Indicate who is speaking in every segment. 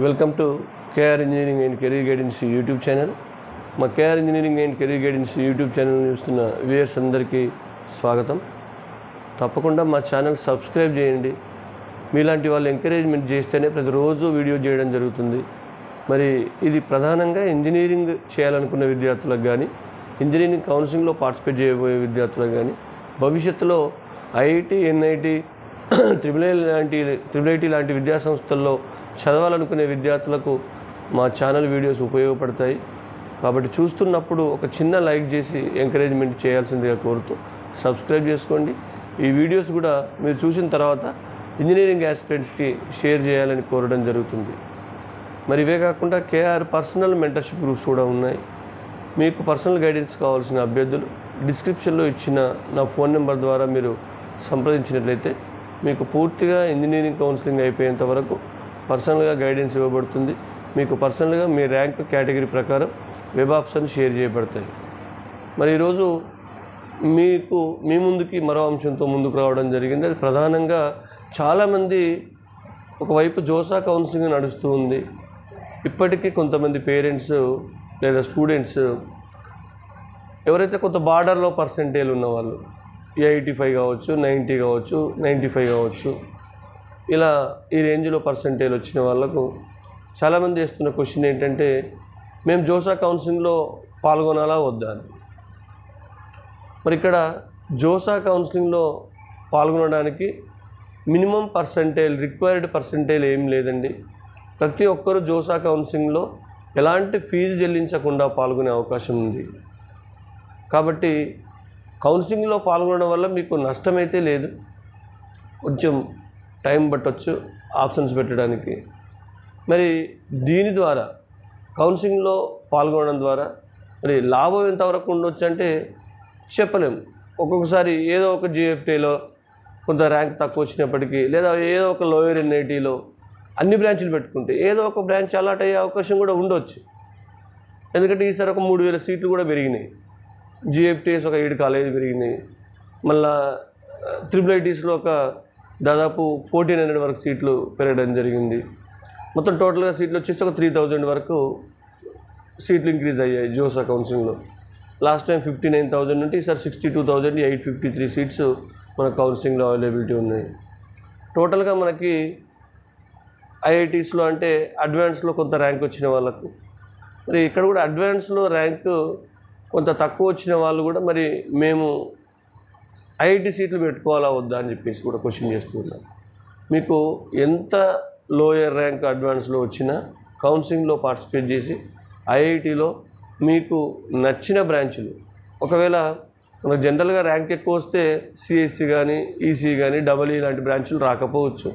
Speaker 1: Welcome to KR engineering and career guidance YouTube channel మా KR engineering and career guidance YouTube channel చూస్తున్న viewers అందరికీ స్వాగతం. తప్పకుండా మా ఛానల్ సబ్స్క్రైబ్ చేయండి. మీలాంటి వాళ్ళు ఎంకరేజ్మెంట్ చేస్తేనే ప్రతిరోజు వీడియో చేయడం జరుగుతుంది. మరి ఇది ప్రధానంగా ఇంజనీరింగ్ చేయాలనుకున్న విద్యార్థులకు కానీ ఇంజనీరింగ్ కౌన్సిలింగ్లో పార్టిసిపేట్ చేయబోయే విద్యార్థులకు కానీ భవిష్యత్తులో ఐఐటి ఎన్ఐటి త్రిబుల్ లాంటి త్రిబుల్ ఐటీ లాంటి విద్యా సంస్థల్లో చదవాలనుకునే విద్యార్థులకు మా ఛానల్ వీడియోస్ ఉపయోగపడతాయి. కాబట్టి చూస్తున్నప్పుడు ఒక చిన్న లైక్ చేసి ఎంకరేజ్మెంట్ చేయాల్సిందిగా కోరుతూ సబ్స్క్రైబ్ చేసుకోండి. ఈ వీడియోస్ కూడా మీరు చూసిన తర్వాత ఇంజనీరింగ్ ఆస్పిరెంట్స్కి షేర్ చేయాలని కోరడం జరుగుతుంది. మరి ఇవే కాకుండా కేఆర్ పర్సనల్ మెంటర్షిప్ గ్రూప్స్ కూడా ఉన్నాయి. మీకు పర్సనల్ గైడెన్స్ కావాల్సిన అభ్యర్థులు డిస్క్రిప్షన్లో ఇచ్చిన నా ఫోన్ నెంబర్ ద్వారా మీరు సంప్రదించినట్లయితే మీకు పూర్తిగా ఇంజనీరింగ్ కౌన్సిలింగ్ అయిపోయేంత వరకు పర్సనల్గా గైడెన్స్ ఇవ్వబడుతుంది. మీకు పర్సనల్గా మీ ర్యాంక్ కేటగిరీ ప్రకారం వెబ్ ఆప్షన్ షేర్ చేయబడతాయి. మరి ఈరోజు మీకు మీ ముందుకి మరో అంశంతో ముందుకు రావడం జరిగింది. అది ప్రధానంగా చాలామంది ఒకవైపు జోసా కౌన్సిలింగ్ నడుస్తూ ఉంది. ఇప్పటికీ కొంతమంది పేరెంట్స్ లేదా స్టూడెంట్స్ ఎవరైతే కొంత బార్డర్లో పర్సెంటేజ్ ఉన్నవాళ్ళు ఎయిటీ ఫైవ్ కావచ్చు నైంటీ కావచ్చు నైంటీ ఫైవ్ కావచ్చు. ఇలా ఈ రేంజ్లో పర్సెంటేజ్ వచ్చిన వాళ్ళకు చాలామంది వేస్తున్న క్వశ్చన్ ఏంటంటే మేము జోసా కౌన్సిలింగ్లో పాల్గొనాలా వద్దా అని? మరి ఇక్కడ జోసా కౌన్సిలింగ్లో పాల్గొనడానికి మినిమం పర్సంటేజ్ రిక్వైర్డ్ పర్సంటేజ్ ఏం లేదండి. ప్రతి ఒక్కరూ జోసా కౌన్సిలింగ్లో ఎలాంటి ఫీజు చెల్లించకుండా పాల్గొనే అవకాశం ఉంది. కాబట్టి కౌన్సిలింగ్లో పాల్గొనడం వల్ల మీకు నష్టమైతే లేదు. కొంచెం టైం పట్టవచ్చు ఆప్షన్స్ పెట్టడానికి. మరి దీని ద్వారా కౌన్సిలింగ్లో పాల్గొనడం ద్వారా మరి లాభం ఎంతవరకు ఉండొచ్చు అంటే చెప్పలేం. ఒక్కొక్కసారి ఏదో ఒక జిఎఫ్టీలో కొంత ర్యాంక్ తక్కువ వచ్చినప్పటికీ లేదా ఏదో ఒక లోయర్ ఎన్ఐటీలో అన్ని బ్రాంచ్లు పెట్టుకుంటే ఏదో ఒక బ్రాంచ్ అలాట్ అయ్యే అవకాశం కూడా ఉండొచ్చు. ఎందుకంటే ఈసారి ఒక మూడు వేల సీట్లు కూడా పెరిగినాయి. జిఎఫ్టీఎస్ ఒక ఏడు కాలేజీ పెరిగినాయి మళ్ళా త్రిబుల్ ఐటీస్లో ఒక దాదాపు ఫోర్టీన్ హండ్రెడ్ వరకు సీట్లు పెరగడం జరిగింది. మొత్తం టోటల్గా సీట్లు వచ్చేసి ఒక త్రీ థౌజండ్ వరకు సీట్లు ఇంక్రీజ్ అయ్యాయి జోస్ కౌన్సిలింగ్లో last time fifty nine thousand నుండి ఈసారి sixty two thousand eight fifty three seats మన కౌన్సిలింగ్లో అవైలబిలిటీ ఉన్నాయి. టోటల్గా మనకి ఐఐటీస్లో అంటే అడ్వాన్స్లో కొంత ర్యాంక్ వచ్చిన వాళ్ళకు. మరి ఇక్కడ కూడా అడ్వాన్స్లో ర్యాంక్ కొంత తక్కువ వచ్చిన వాళ్ళు కూడా మరి మేము ఐఐటి సీట్లు పెట్టుకోవాలా వద్దా అని చెప్పేసి కూడా క్వశ్చన్ చేస్తున్నాం మీకు ఎంత లోయర్ ర్యాంక్ అడ్వాన్స్లో వచ్చినా కౌన్సిలింగ్లో పార్టిసిపేట్ చేసి ఐఐటిలో మీకు నచ్చిన బ్రాంచులు ఒకవేళ మనకు జనరల్గా ర్యాంక్ ఎక్కువ వస్తే సిఎస్సి కానీ ఈసీ కానీ డబల్ఈ లాంటి బ్రాంచులు రాకపోవచ్చు.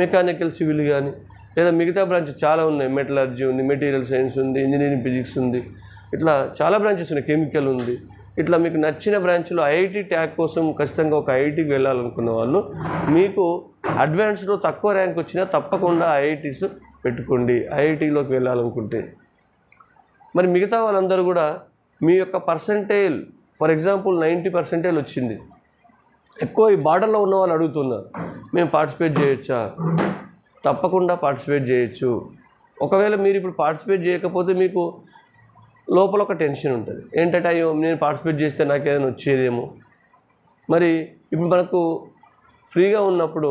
Speaker 1: మెకానికల్ సివిల్ కానీ లేదా మిగతా బ్రాంచ్ చాలా ఉన్నాయి. మెటలర్జీ ఉంది మెటీరియల్ సైన్స్ ఉంది ఇంజనీరింగ్ ఫిజిక్స్ ఉంది. ఇట్లా చాలా బ్రాంచెస్ ఉన్నాయి. కెమికల్ ఉంది. ఇట్లా మీకు నచ్చిన బ్రాంచ్లో ఐఐటి ట్యాగ్ కోసం ఖచ్చితంగా ఒక ఐఐటికి వెళ్ళాలనుకున్న వాళ్ళు మీకు అడ్వాన్స్లో తక్కువ ర్యాంక్ వచ్చినా తప్పకుండా ఐఐటీస్ పెట్టుకోండి. ఐఐటీలోకి వెళ్ళాలనుకుంటే. మరి మిగతా వాళ్ళందరూ కూడా మీ యొక్క percentage for example ninety percentage వచ్చింది. ఎక్కువ ఈ బార్డర్లో ఉన్న వాళ్ళు అడుగుతున్నారు మేము పార్టిసిపేట్ చేయొచ్చా? తప్పకుండా పార్టిసిపేట్ చేయొచ్చు. ఒకవేళ మీరు ఇప్పుడు పార్టిసిపేట్ చేయకపోతే మీకు లోపల ఒక టెన్షన్ ఉంటుంది. ఏంటంటే అయ్యో నేను పార్టిసిపేట్ చేస్తే నాకు ఏదైనా వచ్చేదేమో. మరి ఇప్పుడు మనకు ఫ్రీగా ఉన్నప్పుడు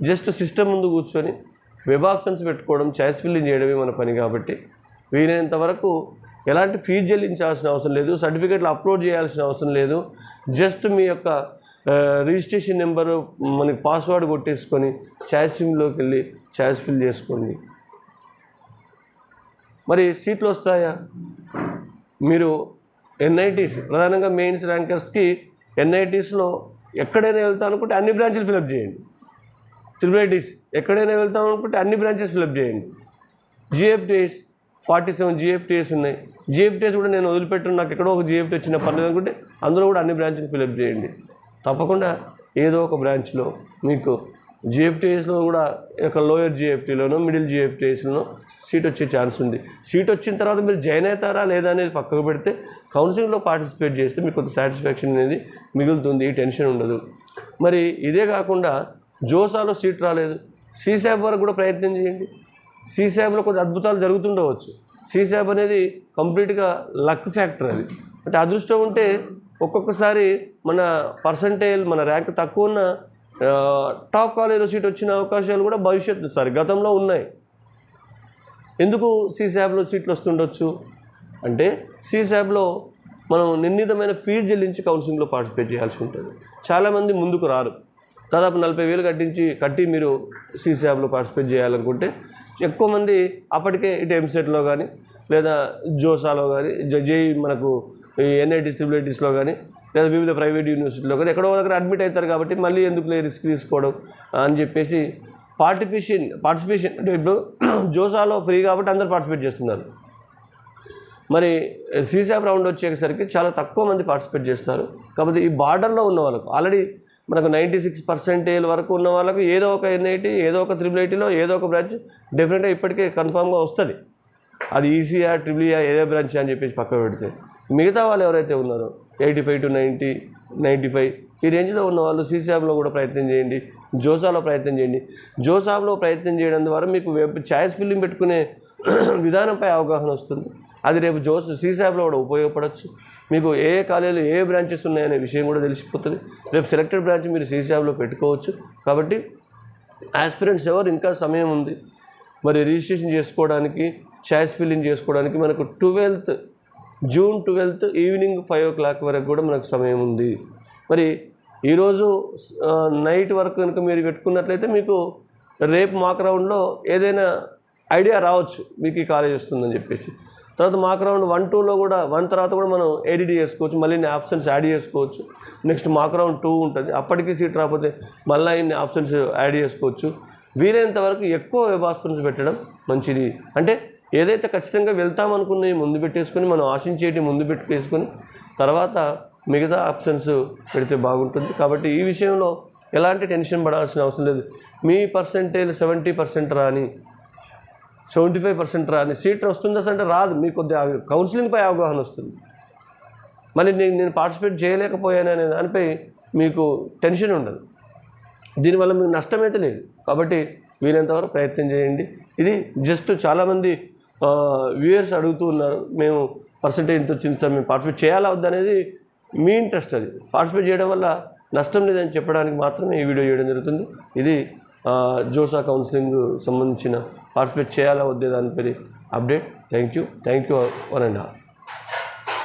Speaker 1: జస్ట్ సిస్టమ్ ముందు కూర్చొని వెబ్ ఆప్షన్స్ పెట్టుకోవడం చాయిస్ ఫిల్లింగ్ చేయడమే మన పని కాబట్టి వీలైనంత వరకు ఎలాంటి ఫీజు చెల్లించాల్సిన అవసరం లేదు సర్టిఫికెట్లు అప్లోడ్ చేయాల్సిన అవసరం లేదు. జస్ట్ మీ యొక్క రిజిస్ట్రేషన్ నెంబరు మనకి పాస్వర్డ్ కొట్టేసుకొని చాయిస్ ఫిల్లోకి వెళ్ళి చాయిస్ ఫిల్ చేసుకోండి. మరి సీట్లు వస్తాయా? మీరు ఎన్ఐటీస్ ప్రధానంగా మెయిన్స్ ర్యాంకర్స్కి ఎన్ఐటీస్లో ఎక్కడైనా వెళ్తాను అనుకుంటే అన్ని బ్రాంచ్లు ఫిలప్ చేయండి. త్రిబుల్ ఐటీస్ ఎక్కడైనా వెళ్తాం అనుకుంటే అన్ని బ్రాంచెస్ ఫిలప్ చేయండి. జిఎఫ్టీఎస్ ఫార్టీ సెవెన్ జిఎఫ్టీఎస్ ఉన్నాయి. జిఎఫ్టీఎస్ కూడా నేను వదిలిపెట్టాను నాకు ఎక్కడో ఒక జిఎఫ్టీ వచ్చిన పర్లేదు అనుకుంటే అందులో కూడా అన్ని బ్రాంచ్లు ఫిలప్ చేయండి. తప్పకుండా ఏదో ఒక బ్రాంచ్లో మీకు జిఎఫ్టీఎస్లో కూడా ఒక లోయర్ జిఎఫ్టీలోనో మిడిల్ జిఎఫ్టీఎస్లోనో సీట్ వచ్చే ఛాన్స్ ఉంది. సీట్ వచ్చిన తర్వాత మీరు జాయిన్ అవుతారా లేదా అనేది పక్కకు పెడితే కౌన్సిలింగ్లో పార్టిసిపేట్ చేస్తే మీకు కొంత సాటిస్ఫాక్షన్ అనేది మిగులుతుంది ఈ టెన్షన్ ఉండదు. మరి ఇదే కాకుండా జోసాలో సీట్ రాలేదు. సీసాబ్ వరకు కూడా ప్రయత్నం చేయండి. సీసాబ్లో కొంత అద్భుతాలు జరుగుతుండవచ్చు. సీసాబ్ అనేది కంప్లీట్గా లక్ ఫ్యాక్టర్ అది. అంటే అదృష్టం ఉంటే ఒక్కొక్కసారి మన పర్సంటేజ్ మన ర్యాంక్ తక్కువ ఉన్న టాప్ కాలేజీలో సీట్ వచ్చిన అవకాశాలు కూడా భవిష్యత్తు సారీ గతంలో ఉన్నాయి. ఎందుకు సీసాబ్లో సీట్లు వస్తుండొచ్చు? అంటే సీశాబ్లో మనం నిర్ణీతమైన ఫీజు చెల్లించి కౌన్సిలింగ్లో పార్టిసిపేట్ చేయాల్సి ఉంటుంది. చాలామంది ముందుకు రారు. దాదాపు నలభై వేలు కట్టించి కట్టి మీరు సీసాబ్లో పార్టిసిపేట్ చేయాలనుకుంటే ఎక్కువ మంది అప్పటికే ఇటు ఎంసెట్లో కానీ లేదా జోసాలో కానీ జేఈ మనకు ఈ ఎన్ఐటీస్ కానీ లేదా వివిధ ప్రైవేట్ యూనివర్సిటీలో కానీ ఎక్కడో దగ్గర అడ్మిట్ అవుతారు కాబట్టి మళ్ళీ ఎందుకు రిస్క్ తీసుకోవడం అని చెప్పేసి పార్టిసిపేషన్ పార్టిసిపేషన్ అంటే ఇప్పుడు జోసాలో ఫ్రీ కాబట్టి అందరు పార్టిసిపేట్ చేస్తున్నారు. మరి సీసాప్ రౌండ్ వచ్చేసరికి చాలా తక్కువ మంది పార్టిసిపేట్ చేస్తున్నారు. కాకపోతే ఈ బార్డర్లో ఉన్న వాళ్ళకు ఆల్రెడీ మనకు నైంటీ సిక్స్ పర్సెంటేజ్ వరకు ఉన్న వాళ్ళకు ఏదో ఒక ఎన్ఐటీ ఏదో ఒక త్రిబుల్ ఐటీలో ఏదో ఒక బ్రాంచ్ డెఫినెట్గా ఇప్పటికే కన్ఫామ్గా వస్తుంది. అది ఈసీఆర్ ట్రిబుల్ ఏ ఏదో బ్రాంచ్ అని చెప్పేసి పక్క పెడితే. మిగతా వాళ్ళు ఎవరైతే ఉన్నారో eighty five to ninety ninety five ఈ రేంజ్లో ఉన్న వాళ్ళు సీసాబ్లో కూడా ప్రయత్నం చేయండి జోసాలో ప్రయత్నం చేయండి. జోసాబ్లో ప్రయత్నం చేయడం ద్వారా మీకు వెబ్ ఛాయిస్ ఫిల్లింగ్ పెట్టుకునే విధానంపై అవగాహన వస్తుంది. అది రేపు జోస్ సీసాబ్లో కూడా ఉపయోగపడవచ్చు మీకు ఏ ఏ కాలేజీలో ఏ బ్రాంచెస్ ఉన్నాయనే విషయం కూడా తెలిసిపోతుంది. రేపు సెలెక్టెడ్ బ్రాంచ్ మీరు సీసాబ్లో పెట్టుకోవచ్చు. కాబట్టి ఆస్పిరెంట్స్ ఎవరు ఇంకా సమయం ఉంది. మరి రిజిస్ట్రేషన్ చేసుకోవడానికి ఛాయిస్ ఫిల్లింగ్ చేసుకోవడానికి మనకు twelfth June twelfth evening five o'clock వరకు కూడా మనకు సమయం ఉంది. మరి ఈరోజు నైట్ వరకు కనుక మీరు పెట్టుకున్నట్లయితే మీకు రేపు మాక్ రౌండ్లో ఏదైనా ఐడియా రావచ్చు మీకు ఈ కాలేజ్ వస్తుందని చెప్పేసి. తర్వాత మాక్ రౌండ్ వన్ టూలో కూడా వన్ తర్వాత కూడా మనం ఎడిట్ చేసుకోవచ్చు మళ్ళీ ఇన్ని ఆప్షన్స్ యాడ్ చేసుకోవచ్చు. నెక్స్ట్ మాక్ రౌండ్ టూ ఉంటుంది అప్పటికి సీట్ రాకపోతే మళ్ళీ ఇన్ని ఆప్షన్స్ యాడ్ చేసుకోవచ్చు. వీలైనంత వరకు ఎక్కువ వెబ్ ఆప్షన్స్ పెట్టడం మంచిది. అంటే ఏదైతే ఖచ్చితంగా వెళ్తాం ముందు పెట్టేసుకొని మనం ఆశించేటి ముందు పెట్టేసుకొని తర్వాత మిగతా ఆప్షన్స్ పెడితే బాగుంటుంది. కాబట్టి ఈ విషయంలో ఎలాంటి టెన్షన్ పడాల్సిన అవసరం లేదు. మీ పర్సంటేజ్ సెవెంటీ పర్సెంట్ రాని సెవెంటీ ఫైవ్ పర్సెంట్ రాని సీట్ వస్తుందా అంటే రాదు. మీకు కొద్దిగా కౌన్సిలింగ్పై అవగాహన వస్తుంది. మళ్ళీ నేను నేను పార్టిసిపేట్ చేయలేకపోయాను అనే దానిపై మీకు టెన్షన్ ఉండదు. దీనివల్ల మీకు నష్టమైతే లేదు. కాబట్టి వీలంతవరకు ప్రయత్నం చేయండి. ఇది జస్ట్ చాలామంది వ్యూయర్స్ అడుగుతూ ఉన్నారు మేము పర్సంటేజ్ ఎంత వచ్చింది సార్ మేము పార్టిసిపేట్ చేయాలా వద్దనేది మీ ఇంట్రెస్ట్ అది. పార్టిసిపేట్ చేయడం వల్ల నష్టం లేదని చెప్పడానికి మాత్రమే ఈ వీడియో చేయడం జరుగుతుంది. ఇది జోసా కౌన్సిలింగ్ సంబంధించిన పార్టిసిపేట్ చేయాలా వద్దే దానిపై update thank you thank you one and half